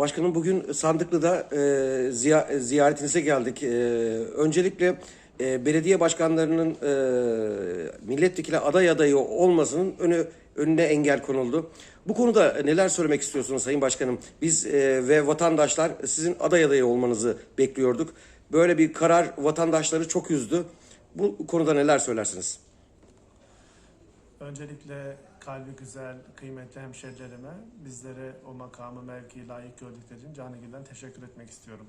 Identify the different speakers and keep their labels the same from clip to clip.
Speaker 1: Başkanım bugün Sandıklı'da e, ziya- ziyaretinize geldik. E, öncelikle e, belediye başkanlarının e, milletvekili aday adayı olmasının önü, önüne engel konuldu. Bu konuda neler söylemek istiyorsunuz Sayın Başkanım? Biz e, ve vatandaşlar sizin aday adayı olmanızı bekliyorduk. Böyle bir karar vatandaşları çok üzdü. Bu konuda neler söylersiniz?
Speaker 2: Öncelikle kalbi güzel, kıymetli hemşerilerime bizlere o makamı, mevkiyi layık gördükleri için canı teşekkür etmek istiyorum.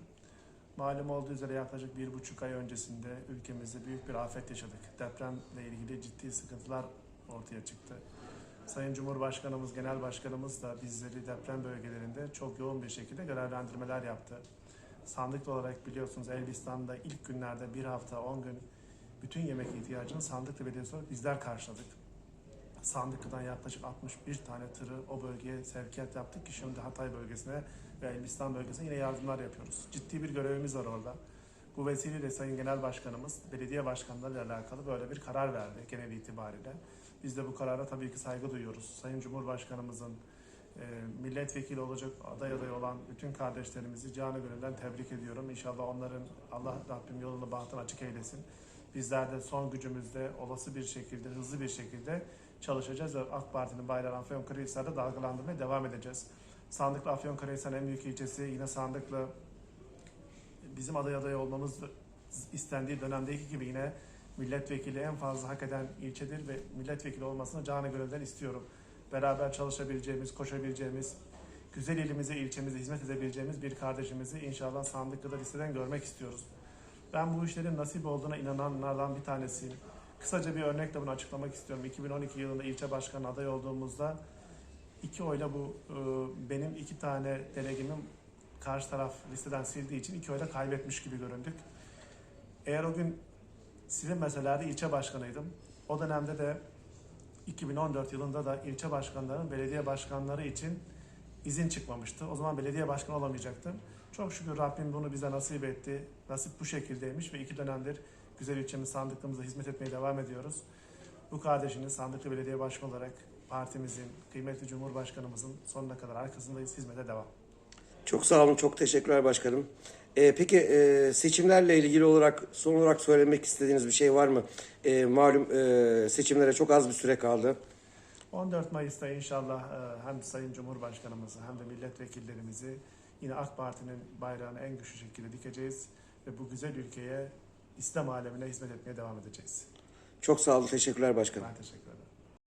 Speaker 2: Malum olduğu üzere yaklaşık bir buçuk ay öncesinde ülkemizde büyük bir afet yaşadık. Depremle ilgili ciddi sıkıntılar ortaya çıktı. Sayın Cumhurbaşkanımız, Genel Başkanımız da bizleri deprem bölgelerinde çok yoğun bir şekilde görevlendirmeler yaptı. Sandıklı olarak biliyorsunuz Elbistan'da ilk günlerde bir hafta, on gün bütün yemek ihtiyacını Sandıklı Belediyesi olarak bizler karşıladık. Sandıklı'dan yaklaşık 61 tane tırı o bölgeye sevkiyat yaptık ki şimdi Hatay bölgesine ve Elbistan bölgesine yine yardımlar yapıyoruz. Ciddi bir görevimiz var orada. Bu vesileyle Sayın Genel Başkanımız belediye başkanlarıyla alakalı böyle bir karar verdi genel itibariyle. Biz de bu karara tabii ki saygı duyuyoruz. Sayın Cumhurbaşkanımızın e, milletvekili olacak aday adayı olan bütün kardeşlerimizi canı gönülden tebrik ediyorum. İnşallah onların Allah Rabbim yolunu bahtını açık eylesin. Bizler de son gücümüzde olası bir şekilde, hızlı bir şekilde çalışacağız ve AK Parti'nin bayrağını Afyonkarahisar'da dalgalandırmaya devam edeceğiz. Sandıklı Afyonkarahisar'ın en büyük ilçesi yine Sandıklı bizim aday adayı olmamız istendiği dönemdeki gibi yine milletvekili en fazla hak eden ilçedir ve milletvekili olmasını canı gönülden istiyorum. Beraber çalışabileceğimiz, koşabileceğimiz, güzel ilimize, ilçemize hizmet edebileceğimiz bir kardeşimizi inşallah Sandıklı'da listeden görmek istiyoruz. Ben bu işlerin nasip olduğuna inananlardan bir tanesiyim. Kısaca bir örnekle bunu açıklamak istiyorum. 2012 yılında ilçe başkanı aday olduğumuzda iki oyla bu e, benim iki tane delegemin karşı taraf listeden sildiği için iki oyla kaybetmiş gibi göründük. Eğer o gün silinmeselerdi ilçe başkanıydım. O dönemde de 2014 yılında da ilçe başkanlarının belediye başkanları için izin çıkmamıştı. O zaman belediye başkanı olamayacaktım. Çok şükür Rabbim bunu bize nasip etti. Nasip bu şekildeymiş ve iki dönemdir güzel ilçemiz sandıklığımıza hizmet etmeye devam ediyoruz. Bu kardeşiniz sandıklı belediye başkanı olarak partimizin, kıymetli Cumhurbaşkanımızın sonuna kadar arkasındayız. Hizmete devam.
Speaker 1: Çok sağ olun, çok teşekkürler başkanım. Ee, peki e, seçimlerle ilgili olarak son olarak söylemek istediğiniz bir şey var mı? E, malum e, seçimlere çok az bir süre kaldı.
Speaker 2: 14 Mayıs'ta inşallah e, hem Sayın Cumhurbaşkanımızı hem de milletvekillerimizi yine AK Parti'nin bayrağını en güçlü şekilde dikeceğiz ve bu güzel ülkeye İslam alemine hizmet etmeye devam edeceğiz.
Speaker 1: Çok sağ olun, teşekkürler başkanım.
Speaker 2: Ben teşekkür ederim.